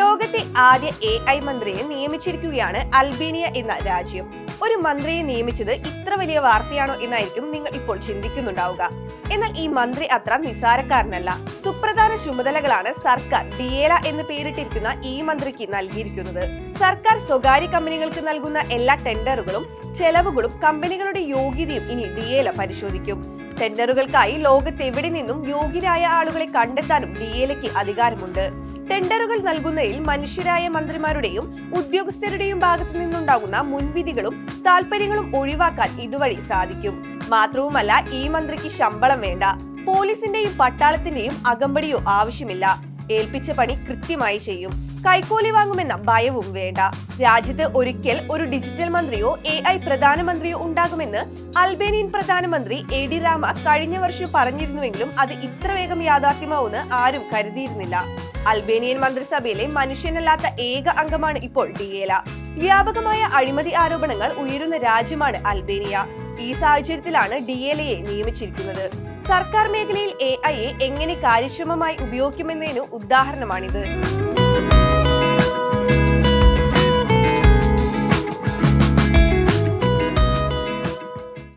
ലോകത്തെ ആദ്യ A I മന്ത്രിയെ നിയമിച്ചിരിക്കുകയാണ് അൽബേനിയ എന്ന രാജ്യം. ഒരു മന്ത്രിയെ നിയമിച്ചത് ഇത്ര വലിയ വാർത്തയാണോ എന്നായിരിക്കും നിങ്ങൾ ഇപ്പോൾ ചിന്തിക്കുന്നുണ്ടാവുക. എന്നാൽ ഈ മന്ത്രി അത്ര നിസാരക്കാരനല്ല സുപ്രധാന ചുമതലകളാണ് സർക്കാർ ഡിയേല എന്ന് പേരിട്ടിരിക്കുന്ന ഈ മന്ത്രിക്ക് നൽകിയിരിക്കുന്നത്. സർക്കാർ സ്വകാര്യ കമ്പനികൾക്ക് നൽകുന്ന എല്ലാ ടെൻഡറുകളും ചെലവുകളും കമ്പനികളുടെ യോഗ്യതയും ഇനി ഡിയേല പരിശോധിക്കും. ടെൻഡറുകൾക്കായി ലോകത്തെവിടെ നിന്നും യോഗ്യരായ ആളുകളെ കണ്ടെത്താനും ഡിയേലയ്ക്ക് അധികാരമുണ്ട്. ടെൻഡറുകൾ നൽകുന്നതിൽ മനുഷ്യരായ മന്ത്രിമാരുടെയും ഉദ്യോഗസ്ഥരുടെയും ഭാഗത്തു നിന്നുണ്ടാകുന്ന മുൻവിധികളും താല്പര്യങ്ങളും ഒഴിവാക്കാൻ ഇതുവഴി സാധിക്കും. മാത്രവുമല്ല ഈ മന്ത്രിക്ക് ശമ്പളം വേണ്ട. പോലീസിന്റെയും പട്ടാളത്തിന്റെയും അകമ്പടിയോ ആവശ്യമില്ല. ഏൽപ്പിച്ച പണി കൃത്യമായി ചെയ്യും. കൈക്കൂലി വാങ്ങുമെന്ന ഭയവും വേണ്ട. രാജ്യത്ത് ഒരിക്കൽ ഒരു ഡിജിറ്റൽ മന്ത്രിയോ എ ഐ പ്രധാനമന്ത്രിയോ ഉണ്ടാകുമെന്ന് അൽബേനിയൻ പ്രധാനമന്ത്രി എ ഡി രാമ കഴിഞ്ഞ വർഷം പറഞ്ഞിരുന്നുവെങ്കിലും അത് ഇത്ര വേഗം യാഥാർത്ഥ്യമാവുമെന്ന് ആരും കരുതിയിരുന്നില്ല. അൽബേനിയൻ മന്ത്രിസഭയിലെ മനുഷ്യനല്ലാത്ത ഏക അംഗമാണ് ഇപ്പോൾ ഡിയേല. വ്യാപകമായ അഴിമതി ആരോപണങ്ങൾ ഉയരുന്ന രാജ്യമാണ് അൽബേനിയ. ഈ സാഹചര്യത്തിലാണ് ഡിയേലയെ നിയമിച്ചിരിക്കുന്നത്. സർക്കാർ മേഖലയിൽ എ ഐയെ എങ്ങനെ കാര്യക്ഷമമായി ഉപയോഗിക്കുമെന്നതിന് ഉദാഹരണമാണിത്.